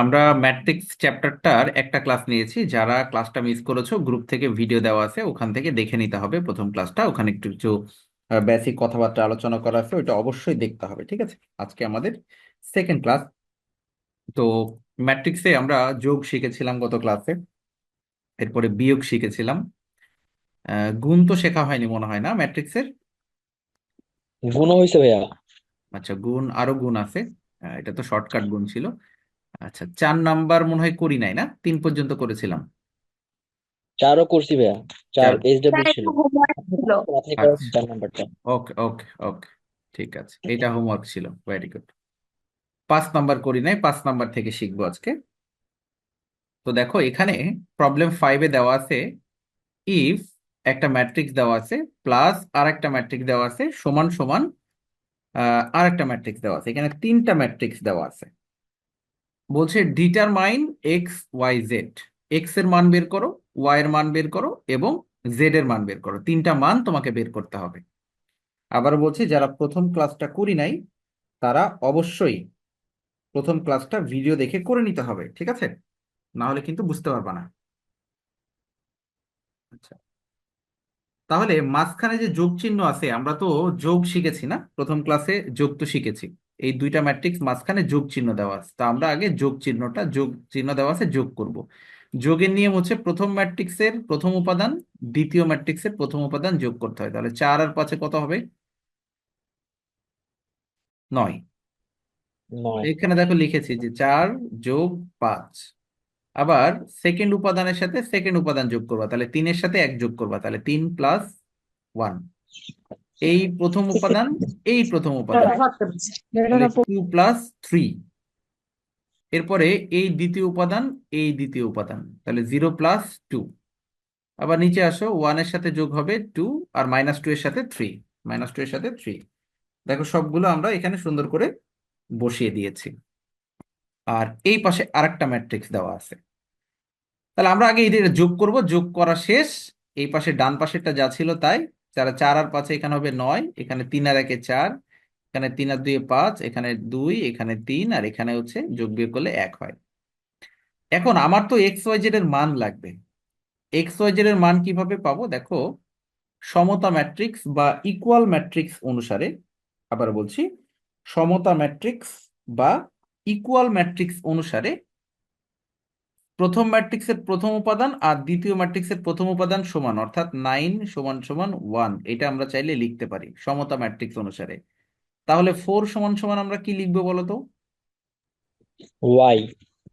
আমরা ম্যাট্রিক্স চ্যাপ্টারটার একটা ক্লাস নিয়েছি। যারা ক্লাসটা মিস করেছ গ্রুপ থেকে ভিডিও দেওয়া আছে ওখান থেকে দেখে নিতে হবে প্রথম ক্লাসটা ওখানে একটু কিছু বেসিক কথাবার্তা আলোচনা করা আছে ওইটা অবশ্যই দেখতে হবে ঠিক আছে? আজকে আমাদের সেকেন্ড ক্লাস তো ম্যাট্রিক্সে আমরা যোগ শিখেছিলাম গত ক্লাসে এরপরে বিয়োগ শিখেছিলাম। গুণ তো শেখা হয়নি মনে হয় না ম্যাট্রিক্সের গুণ হয়েছে ভাইয়া। আচ্ছা গুণ আরও গুণ আছে। এটা তো শর্টকাট গুণ ছিল। আচ্ছা চার নাম্বার মনে হয় করি নাই না? তিন পর্যন্ত করেছিলাম। চারও করছি ভাইয়া। চার চার। এইচ ডাব্লিউ ছিল। ছিল। আপনি করেন আচ্ছা। চার নাম্বারটা। ওকে ওকে ওকে। ঠিক আছে। এটা হোমওয়ার্ক ছিল। ভেরি গুড পাঁচ নাম্বার করি নাই পাঁচ নাম্বার থেকে শিখব আজকে। তো দেখো এখানে প্রবলেম ফাইভে দেওয়া আছে ইফ একটা ম্যাট্রিক্স দেওয়া আছে প্লাস আর একটা ম্যাট্রিক্স দেওয়া আছে সমান সমান আহ, আর একটা ম্যাট্রিক্স দেওয়া আছে। এখানে তিনটা ম্যাট্রিক্স দেওয়া আছে। বলছে ডিটারমাইন এক্স ওয়াই জেড এক্সের মান বের করো ওয়াই এর মান বের করো এবং জেড এর মান বের করো। তিনটা মান তোমাকে বের করতে হবে। আবার বলছে যারা প্রথম ক্লাসটা করি নাই, তারা অবশ্যই প্রথম ক্লাসটা ভিডিও দেখে করে নিতে হবে, ঠিক আছে? না হলে কিন্তু বুঝতে পারবা না। আচ্ছা। তাহলে মাঝখানে যে যোগ চিহ্ন আছে, আমরা তো যোগ শিখেছি না? প্রথম ক্লাসে যোগ তো শিখেছি। এই দুইটা ম্যাট্রিক্স মাঝখানে যোগ চিহ্ন দেওয়া আছে। তো আমরা আগে যোগ চিহ্নটা যোগ চিহ্ন দেওয়া আছে যোগ করব। যোগের নিয়ম হচ্ছে প্রথম ম্যাট্রিক্সের প্রথম উপাদান দ্বিতীয় ম্যাট্রিক্সের প্রথম উপাদান যোগ করতে হয়। তাহলে চার আর পাঁচে কত হবে? নয়। নয়। এখানে দেখো লিখেছি যে চার যোগ পাঁচ। আবার সেকেন্ড উপাদানের সাথে সেকেন্ড উপাদান যোগ করবা। তাহলে তিনের সাথে এক যোগ করবা। তাহলে তিন প্লাস ওয়ান এই প্রথম উপাদান এই প্রথম উপাদান। টু প্লাস থ্রি এরপরে এই দ্বিতীয় উপাদান এই দ্বিতীয় উপাদান। তাহলে জিরো প্লাস টু আবার নিচে আসো ওয়ানের সাথে যোগ হবে টু আর মাইনাস টু এর সাথে থ্রি মাইনাস টু এর সাথে থ্রি দেখো সবগুলো আমরা এখানে সুন্দর করে বসিয়ে দিয়েছি। আর এই পাশে আরেকটা ম্যাট্রিক্স দেওয়া আছে। তাহলে আমরা আগে এটা যোগ করব। যোগ করা শেষ। এই পাশে ডান পাশেরটা যা ছিল তাই। যারা চার আর পাঁচে এখানে হবে নয়, এখানে তিন আর একে চার, এখানে তিন আর দুই পাঁচ, এখানে দুই, এখানে তিন, আর এখানে হচ্ছে যোগ বিয়োগ করলে এক হয়। এখন আমার তো এক্স, ওয়াই, জেড এর মান লাগবে। এক্স, ওয়াই, জেড এর মান কীভাবে পাবো? দেখো, সমতা ম্যাট্রিক্স বা ইকুয়াল ম্যাট্রিক্স অনুসারে, আবার বলছি, সমতা ম্যাট্রিক্স বা ইকুয়াল ম্যাট্রিক্স অনুসারে প্রথম ম্যাট্রিক্সের প্রথম উপাদান আর দ্বিতীয় ম্যাট্রিক্সের প্রথম উপাদান সমান অর্থাৎ নাইন সমান সমান ওয়ান। এটা আমরা চাইলে লিখতে পারি সমতা ম্যাট্রিক্স অনুসারে। তাহলে ফোর সমান সমান আমরা কি লিখব বলতো? ওয়াই।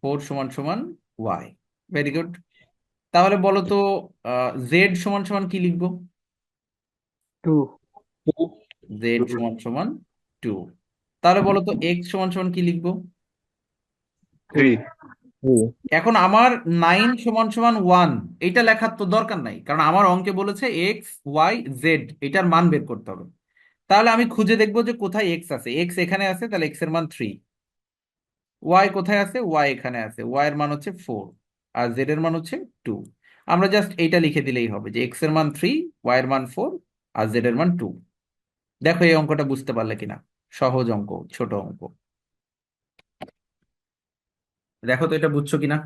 ফোর সমান সমান ওয়াই। ভেরি গুড তাহলে বলতো জেড সমান সমান কি লিখব? টু। জেড সমান সমান টু। তাহলে বলো তো এক্স সমান সমান কি লিখব? থ্রি। এখন আমার নাইন সমান সমান ওয়ান এটা লেখার তো দরকার নাই, কারণ আমার অঙ্কে বলেছে এক্স ওয়াই জেড এটার মান বের করতে হবে। তাহলে আমি খুঁজে দেখব যে কোথায় এক্স আছে। এক্স এখানে আছে, তাহলে এক্সের মান থ্রি ওয়াই কোথায় আছে? ওয়াই এখানে আছে। ওয়াই এর মান হচ্ছে ফোর আর জেড এর মান হচ্ছে টু আমরা জাস্ট এইটা লিখে দিলেই হবে যে এক্সের মান থ্রি ওয়াই এর মান ফোর আর জেড এর মান টু দেখো এই অঙ্কটা বুঝতে পারলে কিনা। সহজ অঙ্ক, ছোট অঙ্ক। দেখো তো এটা বুঝছ কিনা?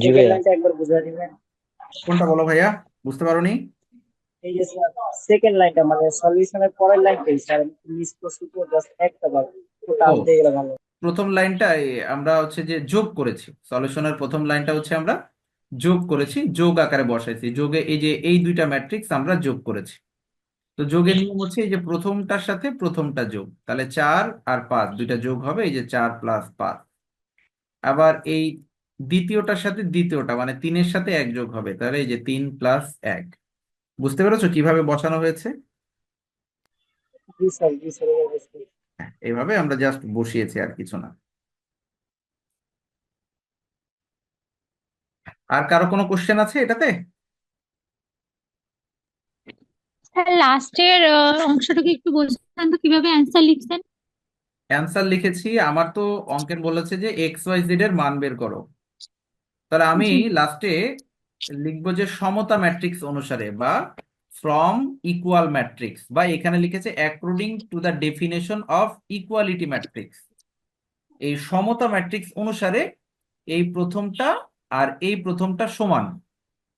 জি ভাইয়া। একবার বুঝা দিবেন। কোনটা বলো ভাইয়া? বুঝতে পারোনি? এই যে সেকেন্ড লাইনটা মানে সলিউশনের পরের লাইনটাই স্যার মিস করছি তো জাস্ট একটা বার ওটা আপনি গেলে। ভালো প্রথম লাইনটা আমরা হচ্ছে যে যোগ করেছি। সলিউশনের প্রথম লাইনটা হচ্ছে আমরা যোগ করেছি যোগ আকারে বসাইছি। যোগে এই যে এই দুইটা ম্যাট্রিক্স আমরা যোগ করেছি। তো যোগের নিয়ম হচ্ছে এই যে প্রথমটার সাথে প্রথমটা যোগ। তাহলে চার আর পাঁচ দুইটা যোগ হবে এই যে চার প্লাস পাঁচ। আবার এই দ্বিতীয়টার সাথে দ্বিতীয়টা মানে তিনের সাথে এক যোগ হবে। তাহলে এই যে তিন প্লাস এক। বুঝতে পেরেছ কীভাবে বসানো হয়েছে? হ্যাঁ, এভাবে আমরা জাস্ট বসিয়েছি আর কিছু না। আর কারও কোনো কোশ্চেন আছে এটাতে? স্যার লাস্টের অংশটাকে একটু বলছেন তো কীভাবে অ্যান্সার লিখছেন? অ্যান্সার লিখেছি। আমার তো অঙ্কের বলেছে যে এক্স ওয়াই জেড এর মান বের করো। তাহলে আমি লাস্টে লিখব যে সমতা ম্যাট্রিক্স অনুসারে বা ফ্রম ইকুয়াল ম্যাট্রিক্স বা এখানে লিখেছে according to the definition of equality matrix এই সমতা ম্যাট্রিক্স অনুসারে এই প্রথমটা আর এই প্রথমটা সমান।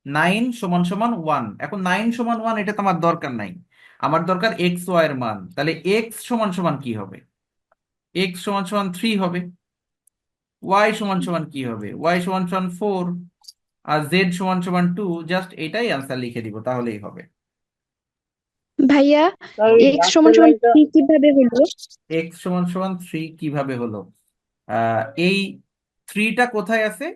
নাইন সমান সমান ওয়ান এখন নাইন সমান ওয়ান এটা তো আমার দরকার নাই। আমার দরকার এক্স ওয়াই এর মান। তাহলে এক্স সমান সমান কি হবে? এক্স সমান সমান থ্রি হবে ওয়াই সমান সমান কি হবে? ওয়াই সমান সমান ফোর আর জেড সমান সমান টু জাস্ট এটাই আনসার লিখে দিব তাহলেই হবে। ভাইয়া এক্স সমান সমান থ্রি কীভাবে হলো? এক্স সমান সমান থ্রি কীভাবে হলো? আহ, এই থ্রিটা কোথায় আছে?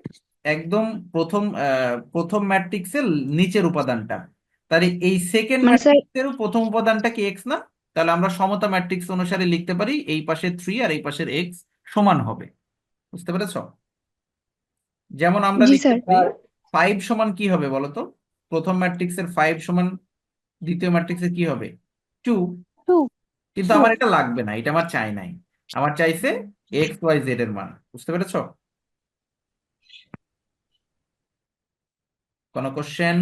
একদম প্রথম আহ, প্রথম ম্যাট্রিক্সের নিচের উপাদানটা। তাহলে এই সেকেন্ড মানে স্যার ম্যাট্রিক্সেরও প্রথম উপাদানটা কি এক্স না? তাহলে আমরা সমতা ম্যাট্রিক্স অনুসারে লিখতে পারি এই পাশের থ্রি আর এই পাশের এক্স সমান হবে। বুঝতে পেরেছ? যেমন আমরা লিখতে পারি ফাইভ সমান কি হবে বলতো প্রথম ম্যাট্রিক্সের ফাইভ সমান দ্বিতীয় ম্যাট্রিক্সের কি হবে? টু কিন্তু আমার এটা লাগবে না এটা আমার চাই নাই। আমার চাইছে এক্স ওয়াই জেড এর মান। বুঝতে পেরেছ? কোনো কোশ্চেন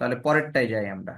তাহলে পরেরটাই যাই আমরা।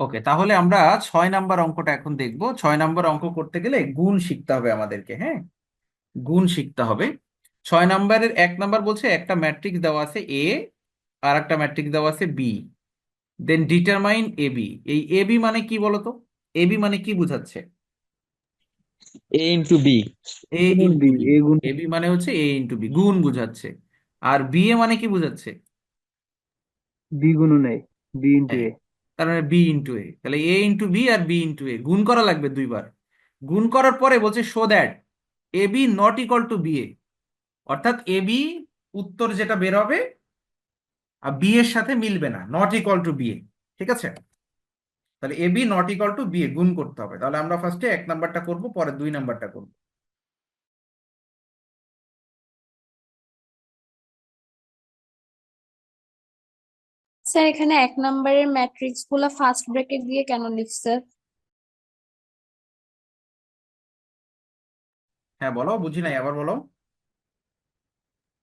ওকে তাহলে আমরা ছয় নাম্বার অঙ্কটা এখন দেখব। ছয় নাম্বার অঙ্ক করতে গেলে গুণ শিখতে হবে আমাদেরকে হ্যাঁ? গুণ শিখতে হবে। ছয় নাম্বারের এক নাম্বার বলছে একটা ম্যাট্রিক্স দেওয়া আছে এ আর একটা ম্যাট্রিক্স দেওয়া আছে B then determine A B এই এ বি মানে কি বলতো? এ বি মানে কি বোঝাচ্ছে? A into B A into B A B মানে হচ্ছে এ ইন্টু বি গুণ বোঝাচ্ছে। আর বি এ মানে কি বোঝাচ্ছে? বি গুণ নাই বি ইন্টু এ তার মানে বি ইন্টু এ তাহলে এ ইন্টু বি আর বি ইন্টু এ গুণ করা লাগবে দুইবার। গুণ করার পরে বলছে show that A B not equal to B A অর্থাৎ এ বি উত্তর যেটা বের হবে, আর বি এর সাথে মিলবে না। Not equal to B A ঠিক আছে? তাহলে A B not equal to B A গুণ করতে হবে। তাহলে আমরা ফার্স্টে এক নাম্বারটা করব, পরে দুই নাম্বারটা করব। স্যার এখানে এক নম্বরের ম্যাট্রিক্সগুলা ফার্স্ট ব্র্যাকেট দিয়ে কেন লিখছে হ্যাঁ বলো বুঝি নাই আবার বলো।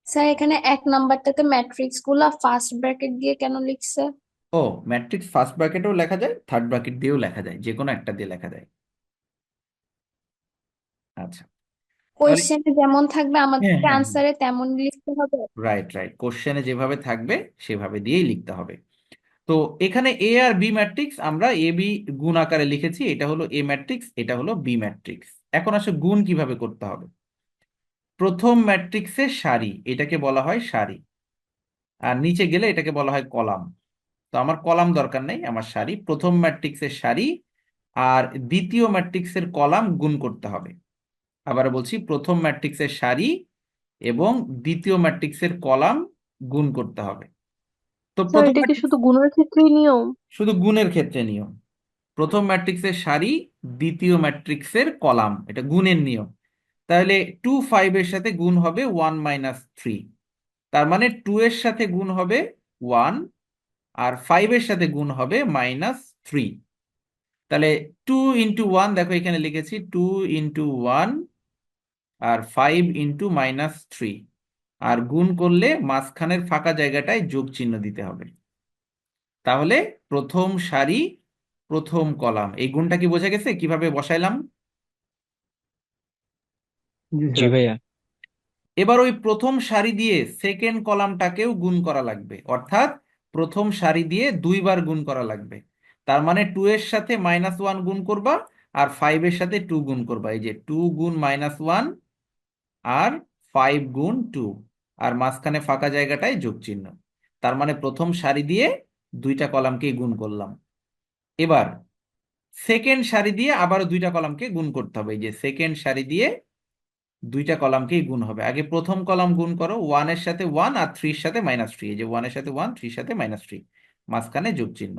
স্যার এখানে এক নাম্বারটাতে ম্যাট্রিক্সগুলা ফার্স্ট ব্র্যাকেট দিয়ে কেন লিখছে ও ম্যাট্রিক্স ফার্স্ট ব্র্যাকেটেও লেখা যায় থার্ড ব্র্যাকেট দিয়েও লেখা যায় যে কোনো একটা দিয়ে লেখা যায়। আচ্ছা। কোয়েশ্চেনে যেমন থাকবে হ্যাঁ আমাদেরকে হ্যাঁ হ্যাঁ আনসারে তেমন লিখতে হবে। রাইট রাইট কোশ্চেনে যেভাবে থাকবে সেভাবে দিয়েই লিখতে হবে। তো এখানে এ আর বি ম্যাট্রিক্স আমরা এ বি গুণ আকারে লিখেছি এটা হলো এ ম্যাট্রিক্স এটা হলো বি ম্যাট্রিক্স এখন আসলে গুণ কীভাবে করতে হবে? প্রথম ম্যাট্রিক্সের সারি এটাকে বলা হয় সারি। আর নিচে গেলে এটাকে বলা হয় কলাম। তো আমার কলাম দরকার নেই আমার সারি। প্রথম ম্যাট্রিক্সের সারি আর দ্বিতীয় ম্যাট্রিক্সের কলাম গুণ করতে হবে। আবার বলছি প্রথম ম্যাট্রিক্সের সারি এবং দ্বিতীয় ম্যাট্রিক্সের কলাম গুণ করতে হবে। তো স্যার প্রথম এটা কি শুধু গুণের ক্ষেত্রেই নিয়ম? শুধু গুণের ক্ষেত্রে নিয়ম। প্রথম ম্যাট্রিক্সের সারি দ্বিতীয় ম্যাট্রিক্সের কলাম এটা গুণের নিয়ম। তাহলে টু ফাইভ এর সাথে গুণ হবে ওয়ান মাইনাস থ্রি তার মানে টু এর সাথে গুণ হবে ওয়ান আর ফাইভ এর সাথে গুণ হবে মাইনাস থ্রি তাহলে টু ইন্টু ওয়ান দেখো এখানে লিখেছি টু ইন্টু ওয়ান আর ফাইভ ইন্টু মাইনাস থ্রি আর গুণ করলে মাঝখানের ফাঁকা জায়গাটায় যোগ চিহ্ন দিতে হবে। তাহলে প্রথম সারি প্রথম কলাম এই গুণটা কি বোঝা গেছে? কীভাবে বসাইলাম? জি জি ভাইয়া। এবার ওই প্রথম সারি দিয়ে সেকেন্ড কলামটাকেও গুণ করা লাগবে। অর্থাৎ প্রথম সারি দিয়ে দুইবার গুণ করা লাগবে। তার মানে টু এর সাথে মাইনাস ওয়ান গুণ করবা আর ফাইভ এর সাথে টু গুণ করবা। এই যে টু গুণ মাইনাস ওয়ান আর ফাইভ গুণ টু আর মাঝখানে ফাঁকা জায়গাটায় যোগ চিহ্ন। তার মানে প্রথম সারি দিয়ে দুইটা কলামকেই গুণ করলাম। এবার সেকেন্ড সারি দিয়ে আবার দুইটা কলামকে গুণ করতে হবে। এই যে সেকেন্ড সারি দিয়ে দুইটা কলামকেই গুণ হবে। আগে প্রথম কলাম গুণ করো ওয়ানের সাথে ওয়ান আর থ্রির সাথে মাইনাস থ্রি এই যে ওয়ানের সাথে ওয়ান থ্রির সাথে মাইনাস থ্রি মাঝখানে যোগ চিহ্ন।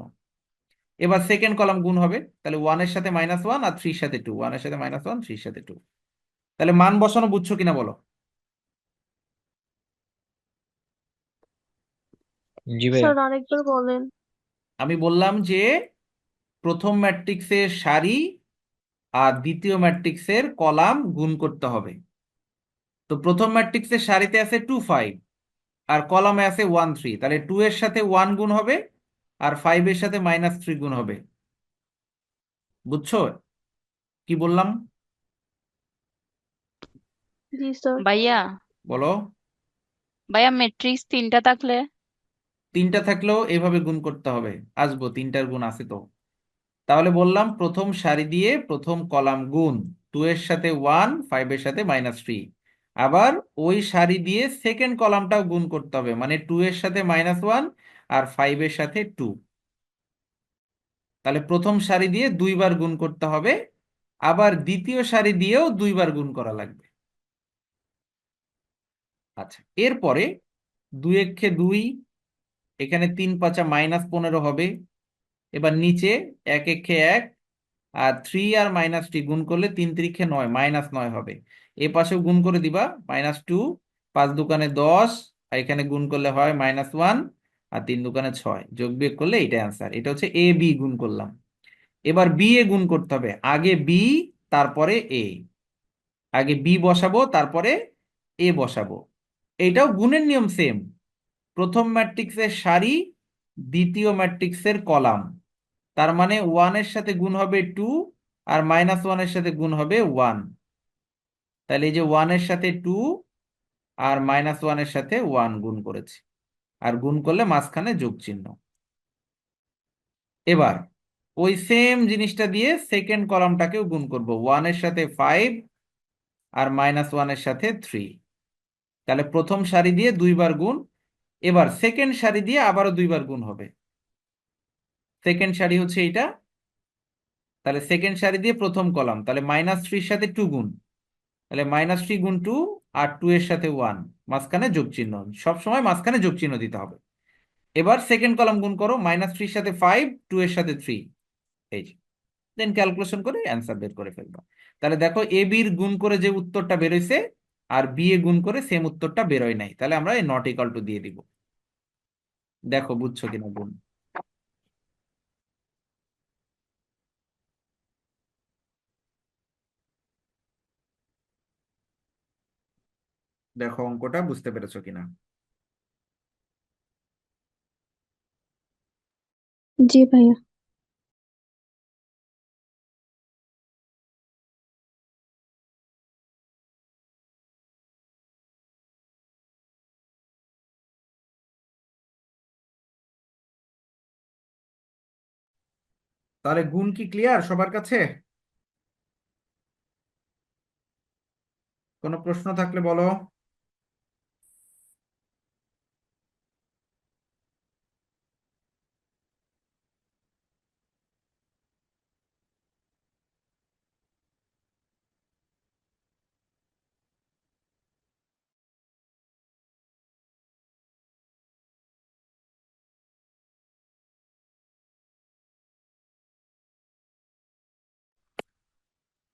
এবার সেকেন্ড কলাম গুণ হবে। তাহলে ওয়ানের সাথে মাইনাস ওয়ান আর থ্রির সাথে টু ওয়ানের সাথে মাইনাস ওয়ান থ্রির সাথে টু তাহলে মান বসানো বুঝছ কিনা বলো? জি ভাইয়া স্যার আরেকবার বলেন। আমি বললাম যে প্রথম ম্যাট্রিক্সের সারি আর দ্বিতীয় ম্যাট্রিক্সের কলাম গুণ করতে হবে। তো প্রথম ম্যাট্রিক্সের সারিতে আছে টু ফাইভ আর কলামে আছে ওয়ান থ্রি তাহলে টু এর সাথে ওয়ান গুণ হবে আর ফাইভ এর সাথে মাইনাস থ্রি গুণ হবে। বুঝছ? কি বললাম? জি স্যার ভাইয়া বলো ভাইয়া ম্যাট্রিক্স তিনটা থাকলে তিনটা থাকলেও এভাবে গুণ করতে হবে আসব তিনটার গুণ আছে তো তাহলে বললাম প্রথম সারি দিয়ে প্রথম কলাম গুণ টু এর সাথে ওয়ান ফাইভ এর সাথে মাইনাস থ্রি আবার ওই সারি দিয়ে সেকেন্ড কলামটাও গুণ করতে হবে মানে টু এর সাথে মাইনাস ওয়ান আর ফাইভ এর সাথে টু তাহলে প্রথম সারি দিয়ে দুইবার গুণ করতে হবে আবার দ্বিতীয় সারি দিয়েও দুইবার গুণ করা লাগবে আচ্ছা এরপরে দুই একে দুই, এখানে তিন পাঁচা মাইনাস পনেরো হবে। এবার নিচে এক একে এক আর থ্রি আর মাইনাস থ্রি গুণ করলে তিন তিরিখে নয়, মাইনাস নয় হবে। এ পাশেও গুণ করে দিবা, মাইনাস টু, পাঁচ দোকানে দশ, আর এখানে গুণ করলে হয় মাইনাস ওয়ান আর তিন দোকানে ছয়। যোগ বিয়োগ করলে এটা অ্যান্সার এটা হচ্ছে এ, বি গুণ করলাম। এবার বি এ গুণ করতে হবে, আগে বি, তারপরে এ। আগে বি বসাবো, তারপরে এ বসাবো। এইটাও গুণের নিয়ম সেম প্রথম ম্যাট্রিক্সের সারি, দ্বিতীয় ম্যাট্রিক্সের কলাম। তার মানে ওয়ানের সাথে গুণ হবে টু আর মাইনাস ওয়ানের সাথে গুণ হবে ওয়ান তাহলে এই যে ওয়ানের সাথে টু আর মাইনাস ওয়ানের সাথে ওয়ান গুণ করেছি। আর গুণ করলে মাঝখানে যোগ চিহ্ন এবার, ওই সেম জিনিসটা দিয়ে সেকেন্ড কলামটাকেও গুণ করব। ওয়ানের সাথে ফাইভ আর মাইনাস ওয়ানের সাথে থ্রি তাহলে প্রথম সারি দিয়ে দুইবার গুণ, এবার সেকেন্ড সারি দিয়ে আবারও দুইবার গুণ হবে। সেকেন্ড সারি হচ্ছে এইটা। তাহলে সেকেন্ড সারি দিয়ে প্রথম কলাম, তাহলে মাইনাস থ্রির সাথে টু গুণ। তাহলে মাইনাস থ্রি গুণ টু আর টু এর সাথে ওয়ান মাঝখানে যোগ চিহ্ন সবসময় মাঝখানে যোগ চিহ্ন দিতে হবে। এবার সেকেন্ড কলাম গুণ করো মাইনাস থ্রির সাথে ফাইভ টু এর সাথে থ্রি এই দেন ক্যালকুলেশন করে অ্যান্সার বের করে ফেলবা। তাহলে দেখো এ বির গুণ করে যে উত্তরটা বেরোইছে আর বি এ গুণ করে সেম উত্তরটা বেরোয় নাই। তাহলে আমরা এই নট ইকাল টু দিয়ে দিব। দেখো, বুঝছ কিনা গুণ? দেখো, অঙ্কটা বুঝতে পেরেছ কিনা? জি ভাইয়া। তাহলে গুণ কি ক্লিয়ার সবার কাছে? কোনো প্রশ্ন থাকলে বলো।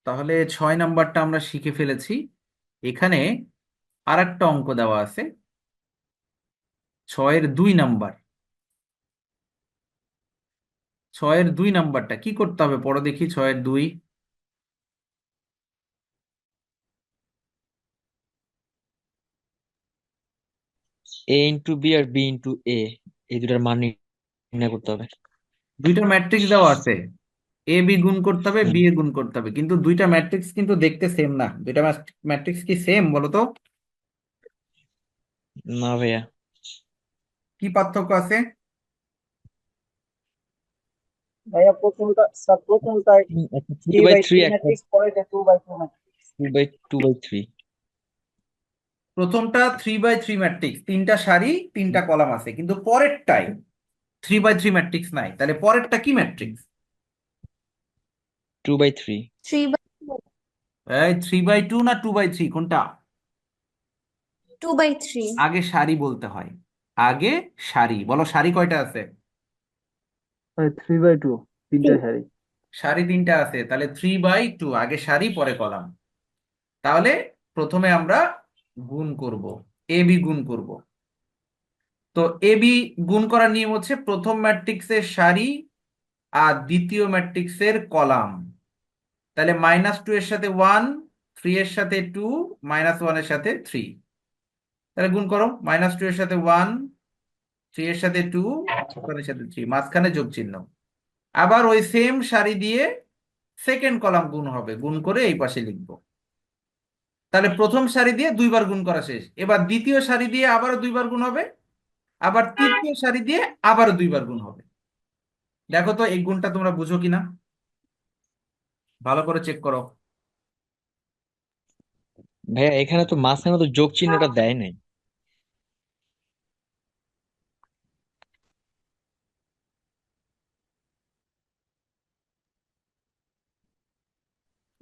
তাহলে ছয় নাম্বারটা আমরা শিখে ফেলেছি। এখানে আর একটা অঙ্ক দেওয়া আছে। ছয়ের দুই নাম্বার। ছয়ের দুই নাম্বারটা কি করতে হবে? পরে দেখি ছয়ের দুই। এ ইন্টু বি আর বি ইন্টু এ এই দুটার মান নির্ণয় করতে হবে। দুইটা ম্যাট্রিক্স দেওয়া আছে। এ বি গুণ করতে হবে বি এ গুণ করতে হবে। কিন্তু দুইটা ম্যাট্রিক্স কিন্তু দেখতে সেম না। দুইটা ম্যাট্রিক্স কি সেম বলো তো না ভাইয়া। কি পার্থক্য আছে? ভাইয়া প্রথমটা স্যার প্রথমটা একটা three three by by three three matrix পরেরটা two by two matrix two by two by three প্রথমটা থ্রি বাই থ্রি ম্যাট্রিক্স তিনটা সারি তিনটা কলাম আছে। কিন্তু পরেরটায় থ্রি বাই থ্রি ম্যাট্রিক্স নাই। তাহলে পরেরটা কি matrix two by three three by এই থ্রি বাই টু না টু বাই থ্রি কোনটা? টু বাই থ্রি আগে সারি বলতে হয়। আগে সারি। বলো সারি কয়টা আছে? থ্রি বাই টু তিনটা সারি। সারি তিনটা আছে। তাহলে থ্রি বাই টু আগে সারি পরে কলাম। তাহলে প্রথমে আমরা গুণ করব। এ বি গুণ করব। তো এ বি গুণ করার নিয়ম হচ্ছে প্রথম ম্যাট্রিক্সের সারি আর দ্বিতীয় ম্যাট্রিক্সের কলাম। তাহলে মাইনাস টু এর সাথে ওয়ান থ্রি এর সাথে টু মাইনাস ওয়ানের সাথে থ্রি তাহলে গুণ করো মাইনাস টু এর সাথে ওয়ান থ্রি এর সাথে টু ওয়ানের সাথে থ্রি মাঝখানে যোগ চিহ্ন। আবার ওই সেম সারি দিয়ে সেকেন্ড কলাম গুণ হবে, গুণ করে এই পাশে লিখব। তাহলে প্রথম সারি দিয়ে দুইবার গুণ করা শেষ। এবার দ্বিতীয় সারি দিয়ে আবারও দুইবার গুণ হবে, আবার তৃতীয় সারি দিয়ে আবারও দুইবার গুণ হবে। দেখো তো এই গুণটা তোমরা বুঝো কিনা? ভালো করে চেক করো। ভাইয়া এখানে তো মাঝখানে তো যোগ চিহ্নটা দেয় নাই।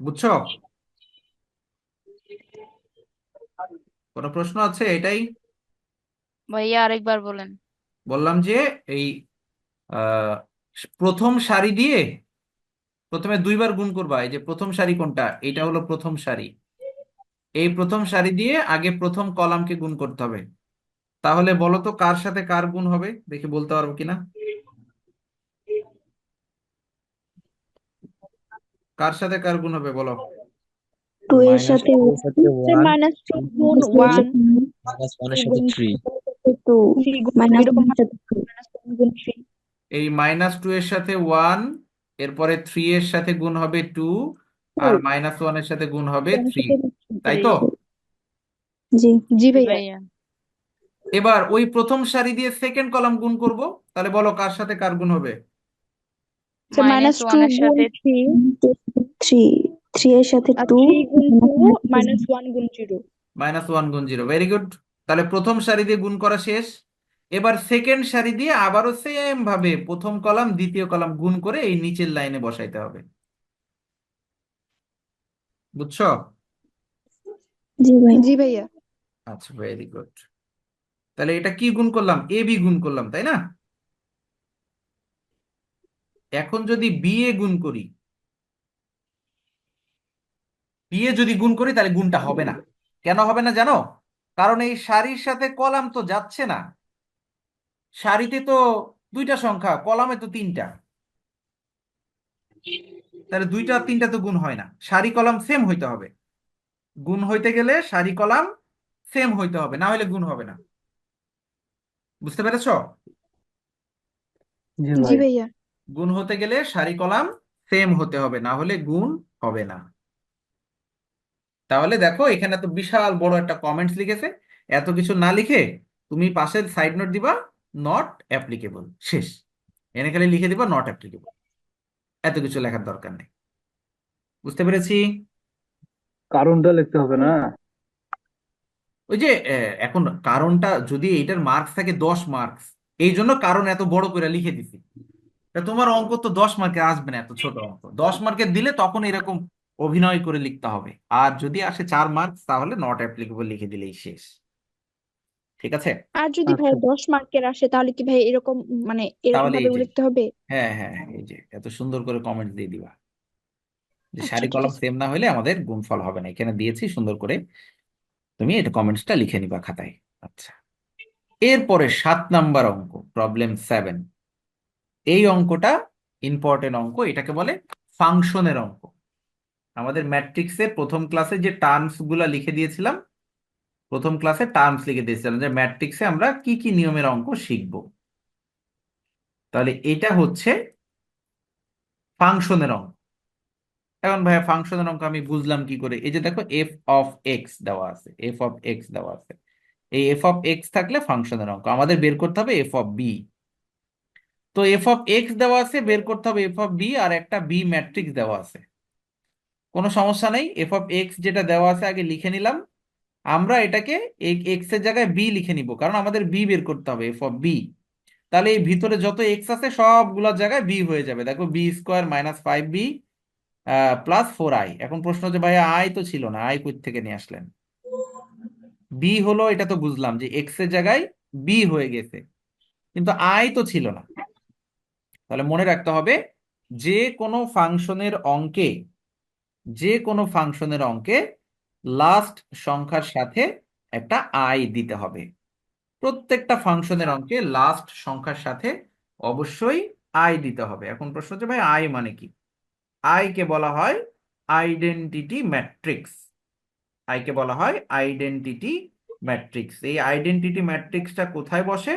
বুঝছ? কোনো প্রশ্ন আছে এটাই? ভাইয়া আরেকবার বলেন। বললাম যে এই আহ, প্রথম সারি দিয়ে প্রথমে দুইবার গুণ করবা এই যে প্রথম সারি কোনটা? এটা হলো প্রথম সারি। এই প্রথম সারি দিয়ে আগে প্রথম কলামকে গুণ করতে হবে। তাহলে বলো তো কার সাথে কার গুণ হবে? দেখি বলতে পারব কিনা? কার সাথে কার গুণ হবে বলো? টু এর সাথে টু এর সাথে ওয়ান মাইনাস টু গুণ ওয়ান মাইনাস ওয়ানের সাথে থ্রি টু মাইনাস ওয়ান সাথে এই মাইনাস টু এর সাথে ওয়ান এরপরে থ্রি এর সাথে গুণ হবে টু আর মাইনাস ওয়ানের সাথে গুণ হবে থ্রি তাই তো? জি জি ভাইয়া। এবার ওই প্রথম সারি দিয়ে সেকেন্ড কলাম গুণ করব তাহলে বলো কার সাথে কার গুণ হবে? মাইনাস ওয়ানের সাথে থ্রি থ্রি থ্রি এর সাথে টু মাইনাস ওয়ান গুণ জিরো মাইনাস ওয়ান গুণ জিরো ভেরি গুড তাহলে প্রথম সারি দিয়ে গুণ করা শেষ। এবার সেকেন্ড সারি দিয়ে আবারও সেম ভাবে প্রথম কলাম দ্বিতীয় কলাম গুণ করে এই নিচের লাইনে বসাইতে হবে। বুঝছ? জি ভাই। জি ভাইয়া। আচ্ছা ভেরি গুড তাহলে এটা কি গুণ করলাম? এ বি গুণ করলাম তাই না? এখন যদি বি এ গুণ করি বি এ যদি গুণ করি তাহলে গুণটা হবে না। কেন হবে না জানো? কারণ এই সারির সাথে কলাম তো যাচ্ছে না। সারিতে তো দুইটা সংখ্যা কলামে তো তিনটা। তাহলে দুইটা আর তিনটা তো গুণ হয় না। সারি কলাম সেম হইতে হবে। গুণ হইতে গেলে সারি কলাম সেম হইতে হবে। না হলে গুণ হবে না। বুঝতে পেরেছ? গুণ হতে গেলে সারি কলাম সেম হতে হবে। না হলে গুণ হবে না। তাহলে দেখো এখানে তো বিশাল বড় একটা কমেন্টস লিখেছে। এত কিছু না লিখে তুমি পাশের সাইড নোট দিবা। নট অ্যাপ্লিকেবল শেষ। এনে খালি লিখে দিবা নট অ্যাপ্লিকেবল এত কিছু লেখার দরকার নেই। বুঝতে পেরেছি? কারণটা লিখতে হবে না। ওই যে এখন কারণটা যদি এইটার মার্কস থাকে দশ মার্কস এই জন্য কারণ এত বড় করে লিখে দিছি। তোমার অঙ্ক তো দশ মার্কে আসবে না এত ছোট অঙ্ক। দশ মার্কের দিলে তখন এরকম অভিনয় করে লিখতে হবে। আর যদি আসে চার মার্কস তাহলে নট অ্যাপ্লিকেবল লিখে দিলেই শেষ। ঠিক আছে? আর যদি ভাই আচ্ছা। দশ মার্কের আসে তাহলে কি ভাই এরকম মানে এরকম তাহলে এই ভাবে যে লিখতে হবে? হ্যাঁ হ্যাঁ হ্যাঁ, এই যে এত সুন্দর করে কমেন্ট দিয়ে দিবা। যে আচ্ছা সারি ঠিক কলাম আছে। সেম না হলে আমাদের গুণফল হবে না। এখানে দিয়েছি সুন্দর করে তুমি এটা কমেন্টসটা লিখে নিবা খাতায়। আচ্ছা। এরপরে সাত নাম্বার অঙ্ক প্রবলেম সেভেন এই অঙ্কটা ইম্পর্টেন্ট অঙ্ক এটাকে বলে ফাংশনের অঙ্ক। আমাদের ম্যাট্রিক্সের প্রথম ক্লাসে যে টার্মসগুলা লিখে দিয়েছিলাম প্রথম ক্লাসে টার্মস লিখে দিয়েছিলাম যে ম্যাট্রিক্সে আমরা কি কি নিয়মের অঙ্ক শিখব। তাহলে এটা হচ্ছে ফাংশনের অঙ্ক। এখন ভাইয়া ফাংশনের অঙ্ক আমি বুঝলাম কি করে? এই যে দেখো এফ অফ এক্স দেওয়া আছে এফ অফ এক্স দেওয়া আছে। এই এফ অফ এক্স থাকলে ফাংশনের অঙ্ক। আমাদের বের করতে হবে এফ অফ বি তো এফ অফ এক্স দেওয়া আছে, বের করতে হবে এফ অফ বি আর একটা বি ম্যাট্রিক্স দেওয়া আছে। কোনো সমস্যা নেই এফ অফ এক্স যেটা দেওয়া আছে আগে লিখে নিলাম। আমরা এটাকে এক্সের জায়গায় বি লিখে নিব, কারণ আমাদের বি বের করতে হবে এফ অফ বি তাহলে এই ভিতরে যত এক্স আছে সবগুলোর জায়গায় বি হয়ে যাবে। দেখো B square minus five B plus four I এখন প্রশ্ন হচ্ছে, ভাইয়া আই তো ছিল না আই কই থেকে নিয়ে আসলেন? বি হলো, এটা তো বুঝলাম যে এক্সের জায়গায় বি হয়ে গেছে, কিন্তু আই তো ছিল না। তাহলে মনে রাখতে হবে, যে কোনো ফাংশনের অঙ্কে, যে কোনো ফাংশনের অঙ্কে লাস্ট সংখ্যার সাথে একটা আই দিতে হবে। প্রত্যেকটা ফাংশনের অঙ্কে লাস্ট সংখ্যার সাথে অবশ্যই আই দিতে হবে। এখন প্রশ্ন হচ্ছে ভাই আই মানে কি? আই কে বলা হয় আইডেন্টিটি ম্যাট্রিক্স আই কে বলা হয় আইডেন্টিটি ম্যাট্রিক্স এই আইডেন্টিটি ম্যাট্রিক্সটা কোথায় বসে?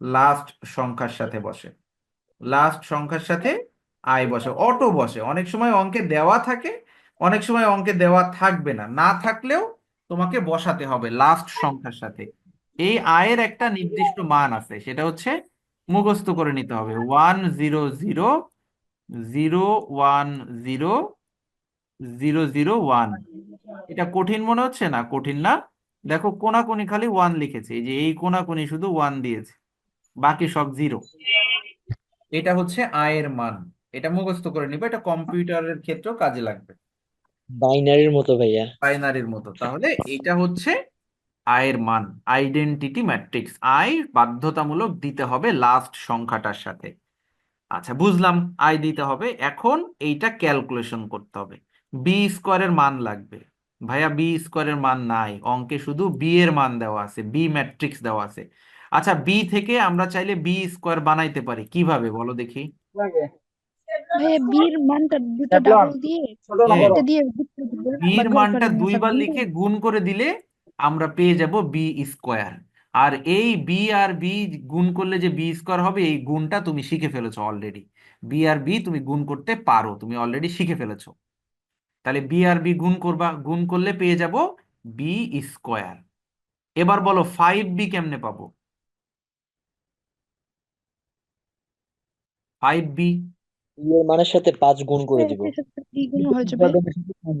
লাস্ট সংখ্যার সাথে বসে। লাস্ট সংখ্যার সাথে আই বসে। অটো বসে। অনেক সময় অঙ্কে দেওয়া থাকে অনেক সময় অঙ্কে দেওয়া থাকবে না। না থাকলেও তোমাকে বসাতে হবে লাস্ট সংখ্যার সাথে। এই আয়ের একটা নির্দিষ্ট মান আছে, সেটা হচ্ছে মুখস্থ করে নিতে হবে। One zero zero zero one zero zero zero one এটা কঠিন মনে হচ্ছে না? কঠিন না। দেখো, কোনাকুনি খালি ওয়ান লিখেছে। এই যে এই কোনাকুনি শুধু ওয়ান দিয়েছে। বাকি সব জিরো এটা হচ্ছে আয়ের মান। এটা মুখস্থ করে নিবে। এটা কম্পিউটারের ক্ষেত্রেও কাজে লাগবে। বাইনারির মতো ভাইয়া। বাইনারির মতো। তাহলে এটা হচ্ছে আয়ের মান। আইডেন্টিটি ম্যাট্রিক্স আই বাধ্যতামূলক দিতে হবে লাস্ট সংখ্যাটার সাথে। আচ্ছা বুঝলাম। আই দিতে হবে। এখন এইটা ক্যালকুলেশন করতে হবে। বি স্কোয়ারের মান লাগবে। ভাইয়া বি স্কোয়ারের মান নাই। অঙ্কে শুধু বি এর মান দেওয়া আছে। বি ম্যাট্রিক্স দেওয়া আছে। আচ্ছা বি থেকে আমরা চাইলে বি স্কোয়ার বানাইতে পারি। কীভাবে? বলো দেখি। লাগে। ভাইয়া বির মানটা দুটো ডাবল দিয়ে ছোট না হ্যাঁ। বড় একটা দিয়ে ভিতরে দিব বির বা গোল মানটা দুইবার লিখে গুণ করে দিলে আমরা পেয়ে যাব বি স্কোয়ার আর এই বি আর বি গুণ করলে যে বি স্কোয়ার হবে এই গুণটা তুমি শিখে ফেলেছো অলরেডি বি আর বি তুমি গুণ করতে পারো তুমি অলরেডি শিখে ফেলেছো। তাহলে বি আর বি গুণ করবা গুণ করলে পেয়ে যাব বি স্কোয়ার এবার বলো ফাইভ বি কেমনে পাবো? ফাইভ বি বি এর মানের সাথে পাঁচ গুণ করে দিব। দ্বিগুণ হয়ে যাবে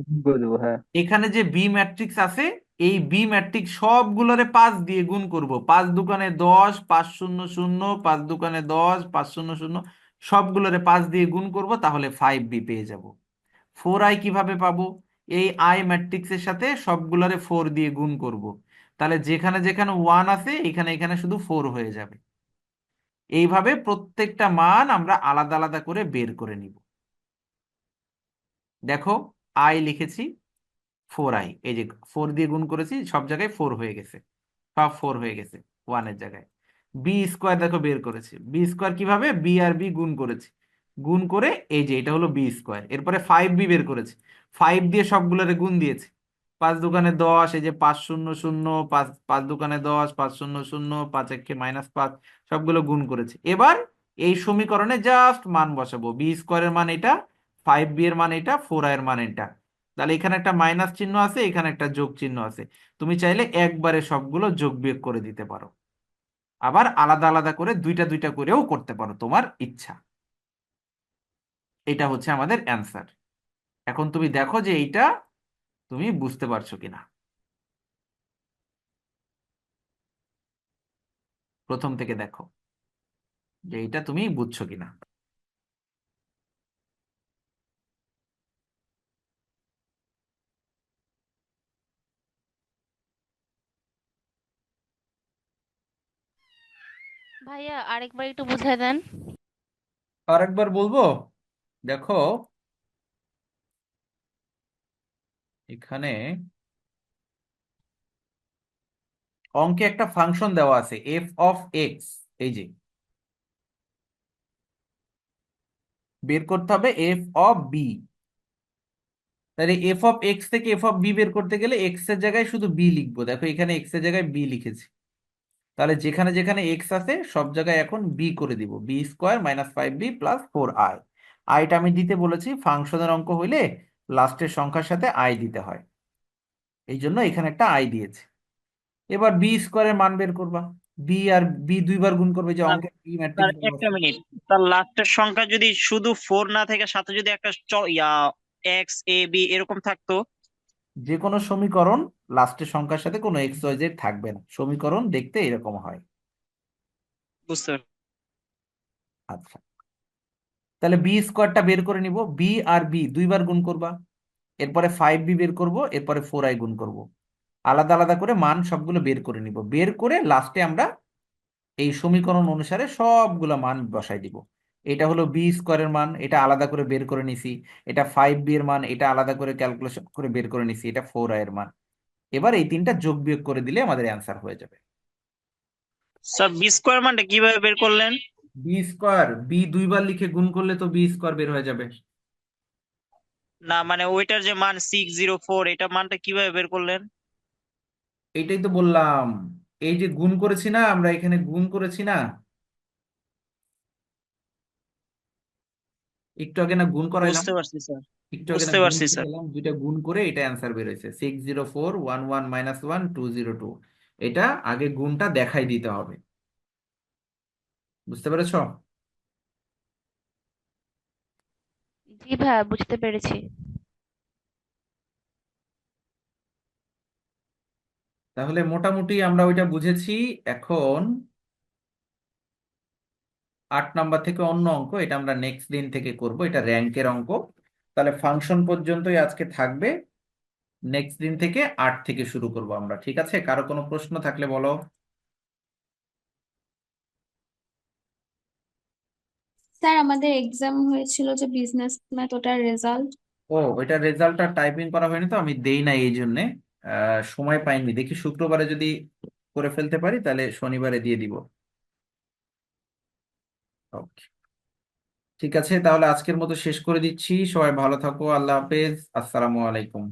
গুণ করে দেবো হ্যাঁ। এখানে যে বি ম্যাট্রিক্স আছে এই বি ম্যাট্রিক্স সবগুলোরে পাঁচ দিয়ে গুণ করব। পাঁচ দোকানে দশ পাঁচ শূন্য শূন্য পাঁচ দোকানে দশ পাঁচ শূন্য শূন্য সবগুলোরে পাঁচ দিয়ে গুণ করব তাহলে ফাইভ বি পেয়ে যাব। ফোর আই কীভাবে পাবো? এই আই ম্যাট্রিক্সের সাথে সবগুলোরে ফোর দিয়ে গুণ করব। তাহলে যেখানে যেখানে ওয়ান আছে এখানে এখানে শুধু ফোর হয়ে যাবে। এইভাবে প্রত্যেকটা মান আমরা আলাদা আলাদা করে বের করে নিব। দেখো আই লিখেছি ফোর আই এই যে ফোর দিয়ে গুণ করেছি, সব জায়গায় ফোর হয়ে গেছে। সব ফোর হয়ে গেছে ওয়ানের জায়গায়। বি স্কোয়ার দেখো বের করেছি। বি স্কোয়ার কীভাবে? বি আর বি গুণ করেছি। গুণ করে এই যে, এটা হলো বি স্কোয়ার এরপরে ফাইভ বি বের করেছি। ফাইভ দিয়ে সবগুলোরে গুণ দিয়েছি। পাঁচ দোকানে দশ এই যে পাঁচ শূন্য শূন্য পাঁচ পাঁচ দোকানে দশ পাঁচ শূন্য শূন্য পাঁচ একে মাইনাস পাঁচ সবগুলো গুণ করেছে। এবার এই সমীকরণে জাস্ট মান বসাবো। বি স্কোয়ারের মান এটা ফাইভ বি এর মান এটা ফোর আই এর মান এটা। তাহলে এখানে একটা মাইনাস চিহ্ন আছে এখানে একটা যোগ চিহ্ন আছে। তুমি চাইলে একবারে সবগুলো যোগ বিয়োগ করে দিতে পারো। আবার আলাদা আলাদা করে দুইটা দুইটা করেও করতে পারো তোমার ইচ্ছা। এটা হচ্ছে আমাদের অ্যান্সার। এখন তুমি দেখো যে এইটা তুমি বুঝতে পারছ কিনা? প্রথম থেকে দেখো যে এটা তুমি বুঝছ কিনা। ভাইয়া আরেকবার একটু বুঝাই দেন। আরেকবার বলব? দেখো এখানে অঙ্কে একটা ফাংশন দেওয়া আছে এফ অফ এক্স এই যে। বের করতে হবে এফ অফ বি তাহলে এফ অফ এক্স থেকে এফ অফ বি বের করতে গেলে এক্সের জায়গায় শুধু বি লিখব। দেখো এখানে এক্সের জায়গায় বি লিখেছি। তাহলে যেখানে যেখানে এক্স আছে, সব জায়গায় এখন বি করে দিব। B square minus five B plus four I আইটা আমি দিতে বলেছি, ফাংশনের অঙ্ক হইলে লাস্টের সংখ্যার সাথে আই দিতে হয়। এই জন্য এখানে একটা আই দিয়েছে। এবার বি স্কোয়ারের মান বের করবা। বি আর বি দুইবার গুণ করবে যে অঙ্কের বি ম্যাট্রিক্স একটা মিনিট তার লাস্টের সংখ্যা যদি শুধু ফোর না থেকে সাথে যদি একটা চ- এক্স এ বি এরকম থাকতো? যে কোনো সমীকরণ লাস্টের সংখ্যার সাথে কোনো এক্স ওয়াই জেড থাকবে না। সমীকরণ দেখতে এরকম হয়। বুঝতে। আচ্ছা। তাহলে বি স্কোয়ারটা বের করে নিব বি আর বি দুইবার গুণ করবা, এরপরে ফাইভ বি বের করব, এরপরে ফোর আই গুণ করব। আলাদা আলাদা করে মান সবগুলো বের করে নিব। বের করে লাস্টে আমরা এই সমীকরণ অনুসারে সবগুলো মান বসাই দিব। এটা হলো বি স্কোয়ারের মান, এটা আলাদা করে বের করে নিছি, এটা ফাইভ বি এর মান, এটা আলাদা করে ক্যালকুলেশন করে বের করে নিছি, এটা ফোর আই এর মান। এবার এই তিনটা যোগ বিয়োগ করে দিলে আমাদের অ্যান্সার হয়ে যাবে। স্যার বি স্কোয়ার মানটা কীভাবে বের করলেন? বি স্কোয়ার বি দুইবার লিখে গুণ করলে তো বি স্কোয়ার বের হয়ে যাবে। না মানে ওইটার যে মান সিক্স জিরো ফোর এটা মানটা কীভাবে বের করলেন? এইটাই তো বললাম। এই যে গুণ করেছি না আমরা এখানে গুণ করেছি না। একটু আগে না গুণ করাইলাম। বুঝতে পারছি স্যার। একটু আগে না বুঝতে গুণ পারছি, স্যার। দুইটা গুণ করে এটা অ্যান্সার বের হয়েছে। Six zero four one one minus one two zero two এটা আগে গুণটা দেখাই দিতে হবে। বুঝতে পেরেছ? জি ভাইয়া বুঝতে পেরেছি। তাহলে মোটামুটি আমরা ওইটা বুঝেছি। এখন আট নাম্বার থেকে অন্য অঙ্ক এটা আমরা নেক্সট দিন থেকে করব এটা র্যাঙ্কের অঙ্ক। তাহলে ফাংশন পর্যন্তই আজকে থাকবে। নেক্সট দিন থেকে আট থেকে শুরু করব আমরা ঠিক আছে? কারও কোনো প্রশ্ন থাকলে বলো। স্যার আমাদের এক্সাম হয়েছিল যে বিজনেস ম্যাথ ওটার রেজাল্ট ও ওইটার রেজাল্টটা টাইপিং করা হয়নি তো আমি দেই না এই জন্যে। আহ, সময় পাইনি। দেখি শুক্রবারে যদি করে ফেলতে পারি তাহলে শনিবারে দিয়ে দিব। ওকে ঠিক আছে তাহলে আজকের মতো শেষ করে দিচ্ছি। সবাই ভালো থাকো আল্লাহ হাফেজ। আসসালামু আলাইকুম।